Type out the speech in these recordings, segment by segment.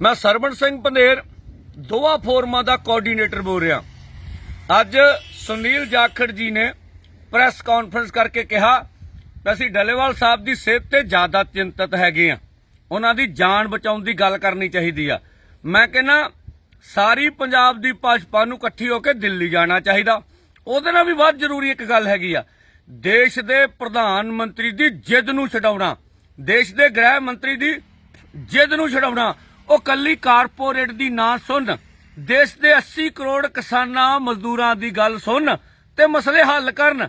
ਮੈਂ ਸਰਵਣ ਸਿੰਘ ਪੰਧੇਰ ਦੋਆ ਫੋਰਮਾਂ ਦਾ ਕੋਆਰਡੀਨੇਟਰ ਬੋਲ ਰਿਹਾ। ਅੱਜ ਸੁਨੀਲ ਜਾਖੜ ਜੀ ਨੇ ਪ੍ਰੈਸ ਕਾਨਫਰੰਸ ਕਰਕੇ ਕਿਹਾ ਕਿ ਅਸੀਂ ਡੱਲੇਵਾਲ ਸਾਹਿਬ ਦੀ ਸਿਹਤ ਤੇ ਜ਼ਿਆਦਾ ਚਿੰਤਤ ਹੈਗੇ ਆ ਉਹਨਾਂ ਦੀ ਜਾਨ ਬਚਾਉਣ ਦੀ ਗੱਲ ਕਰਨੀ ਚਾਹੀਦੀ ਆ। ਮੈਂ ਕਹਿੰਨਾ ਸਾਰੀ ਪੰਜਾਬ ਦੀ ਭਾਜਪਾ ਨੂੰ ਇਕੱਠੀ ਹੋ ਕੇ ਦਿੱਲੀ ਜਾਣਾ ਚਾਹੀਦਾ। ਉਹਦੇ ਨਾਲ ਵੀ ਬਹੁਤ ਜ਼ਰੂਰੀ ਇੱਕ ਗੱਲ ਹੈਗੀ ਆ। ਦੇਸ਼ ਦੇ ਪ੍ਰਧਾਨ ਮੰਤਰੀ ਦੀ ਜਿੱਦ ਨੂੰ ਛਡਾਉਣਾ, ਦੇਸ਼ ਦੇ ਗ੍ਰਹਿ ਮੰਤਰੀ ਦੀ ਜਿੱਦ ਨੂੰ ਛਡਾਉਣਾ ਉਹ ਕੱਲੀ ਕਾਰਪੋਰੇਟ ਦੀ ਨਾ ਸੁਣ। ਦੇਸ਼ ਦੇ 80 ਕਰੋੜ ਕਿਸਾਨਾਂ, ਮਜ਼ਦੂਰਾਂ ਦੀ ਗੱਲ ਸੁਣ ਤੇ ਮਸਲੇ ਹੱਲ ਕਰਨ।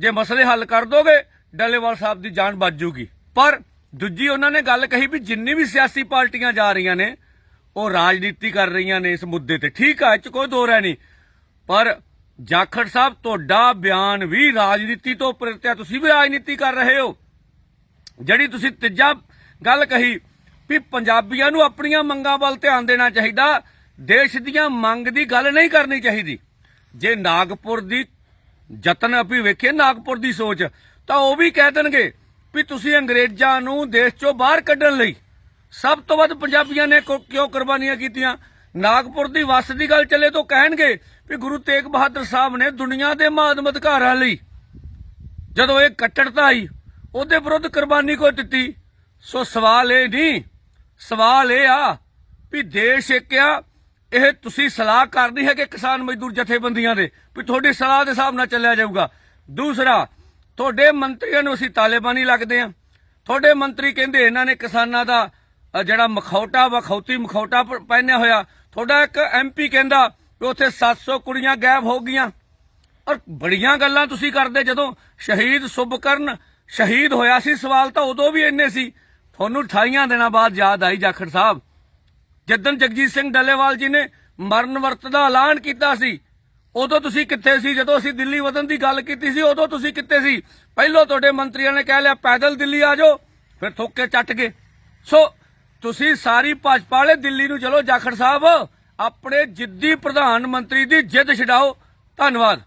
ਜੇ ਮਸਲੇ ਹੱਲ ਕਰ ਦੋਗੇ, ਡੱਲੇਵਾਲ ਸਾਹਿਬ ਦੀ ਜਾਨ ਬਚ ਜੂਗੀ। ਪਰ ਦੂਜੀ ਉਹਨਾਂ ਨੇ ਗੱਲ ਕਹੀ ਵੀ ਜਿੰਨੀ ਵੀ ਸਿਆਸੀ ਪਾਰਟੀਆਂ ਜਾ ਰਹੀਆਂ ਨੇ, ਉਹ ਰਾਜਨੀਤੀ ਕਰ ਰਹੀਆਂ ਨੇ ਇਸ ਮੁੱਦੇ ਤੇ। ਠੀਕ ਆ, ਇਹ ਚ ਕੋਈ ਦੋ ਰਹਿ ਨਹੀਂ। ਪਰ ਜਾਖੜ ਸਾਹਿਬ, ਤੁਹਾਡਾ ਬਿਆਨ ਵੀ ਰਾਜਨੀਤੀ ਤੋਂ ਪ੍ਰੇਰਿਤ ਹੈ ਤੁਸੀਂ ਵੀ ਰਾਜਨੀਤੀ ਕਰ ਰਹੇ ਹੋ। ਜਿਹੜੀ ਤੁਸੀਂ ਤੀਜਾ ਗੱਲ ਕਹੀ ਵੀ ਪੰਜਾਬੀਆਂ ਨੂੰ ਆਪਣੀਆਂ ਮੰਗਾਂ ਵੱਲ ਧਿਆਨ ਦੇਣਾ ਚਾਹੀਦਾ। ਦੇਸ਼ ਦੀਆਂ ਮੰਗ ਦੀ ਗੱਲ ਨਹੀਂ ਕਰਨੀ ਚਾਹੀਦੀ। ਜੇ ਨਾਗਪੁਰ ਦੀ ਯਤਨ අපි ਵੇਖੀਏ, ਨਾਗਪੁਰ ਦੀ ਸੋਚ, ਤਾਂ ਉਹ ਵੀ ਕਹਿ ਦੇਣਗੇ ਵੀ ਤੁਸੀਂ ਅੰਗਰੇਜ਼ਾਂ ਨੂੰ ਦੇਸ਼ ਚੋਂ ਬਾਹਰ ਕੱਢਣ ਲਈ ਸਭ ਤੋਂ ਵੱਧ ਪੰਜਾਬੀਆਂ ਨੇ ਕੋ- ਕਿਉਂ ਕੁਰਬਾਨੀਆਂ ਕੀਤੀਆਂ? ਨਾਗਪੁਰ ਦੀ ਵਸ ਦੀ ਗੱਲ ਚੱਲੇ ਤਾਂ ਕਹਿਣਗੇ ਵੀ ਗੁਰੂ ਤੇਗ ਬਹਾਦਰ ਸਾਹਿਬ ਨੇ ਦੁਨੀਆ ਦੇ ਮਾਧਮ ਅਧਿਕਾਰਾਂ ਲਈ ਜਦੋਂ ਇਹ ਕੱਟੜਤਾ ਆਈ, ਉਹਦੇ ਵਿਰੁੱਧ ਕੁਰਬਾਨੀ ਕੋਈ ਦਿੱਤੀ। ਸੋ ਸਵਾਲ ਇਹ ਨਹੀਂ ਸਵਾਲ ਇਹ ਆ ਵੀ ਦੇਸ਼ ਇੱਕ ਆ, ਇਹ ਤੁਸੀਂ ਸਲਾਹ ਕਰਨੀ ਹੈ ਕਿ ਕਿਸਾਨ ਮਜ਼ਦੂਰ ਜਥੇਬੰਦੀਆਂ ਦੇ ਵੀ ਤੁਹਾਡੀ ਸਲਾਹ ਦੇ ਹਿਸਾਬ ਨਾਲ ਚੱਲਿਆ ਜਾਊਗਾ। ਦੂਸਰਾ, ਤੁਹਾਡੇ ਮੰਤਰੀਆਂ ਨੂੰ ਅਸੀਂ ਤਾਲਿਬਾਨੀ ਲੱਗਦੇ ਆ ਤੁਹਾਡੇ ਮੰਤਰੀ ਕਹਿੰਦੇ ਇਹਨਾਂ ਨੇ ਕਿਸਾਨਾਂ ਦਾ ਜਿਹੜਾ ਮਖੌਟਾ ਵਖੌਤੀ ਮਖੌਟਾ ਪਹਿਨਿਆ ਹੋਇਆ। ਤੁਹਾਡਾ ਇੱਕ ਐਮਪੀ ਕਹਿੰਦਾ ਵੀ ਉੱਥੇ 700 ਕੁੜੀਆਂ ਗਾਇਬ ਹੋ ਗਈਆਂ। ਔਰ ਬੜੀਆਂ ਗੱਲਾਂ ਤੁਸੀਂ ਕਰਦੇ ਜਦੋਂ ਸ਼ਹੀਦ ਸੁਭਕਰਨ ਸ਼ਹੀਦ ਹੋਇਆ ਸੀ, ਸਵਾਲ ਤਾਂ ਉਦੋਂ ਵੀ ਇੰਨੇ ਸੀ। ਤੁਹਾਨੂੰ 28 ਦਿਨਾਂ ਬਾਅਦ ਯਾਦ ਆਈ, ਜਾਖੜ ਸਾਹਿਬ। ਜਦਨ ਜਗਜੀਤ ਸਿੰਘ ਡੱਲੇਵਾਲ ਜੀ ਨੇ ਮਰਨ ਵਰਤ ਦਾ ਐਲਾਨ ਕੀਤਾ ਸੀ, ਉਦੋਂ ਤੁਸੀਂ ਕਿੱਥੇ ਸੀ? ਜਦੋਂ ਅਸੀਂ ਦਿੱਲੀ ਵਤਨ ਦੀ ਗੱਲ ਕੀਤੀ ਸੀ, ਉਦੋਂ ਤੁਸੀਂ ਕਿੱਥੇ ਸੀ? ਪਹਿਲਾਂ ਤੁਹਾਡੇ ਮੰਤਰੀਆਂ ਨੇ ਕਹਿ ਲਿਆ, ਪੈਦਲ ਦਿੱਲੀ ਆ ਜਾਓ, ਫਿਰ ਥੁੱਕ ਕੇ ਚੱਟ ਗਏ। ਸੋ, ਤੁਸੀਂ ਸਾਰੀ ਭਾਜਪਾ ਵਾਲੇ ਦਿੱਲੀ ਨੂੰ ਚਲੋ, ਜਾਖੜ ਸਾਹਿਬ, ਆਪਣੇ ਜਿੱਦੀ ਪ੍ਰਧਾਨ ਮੰਤਰੀ ਦੀ ਜਿੱਦ ਛਡਾਓ। ਧੰਨਵਾਦ।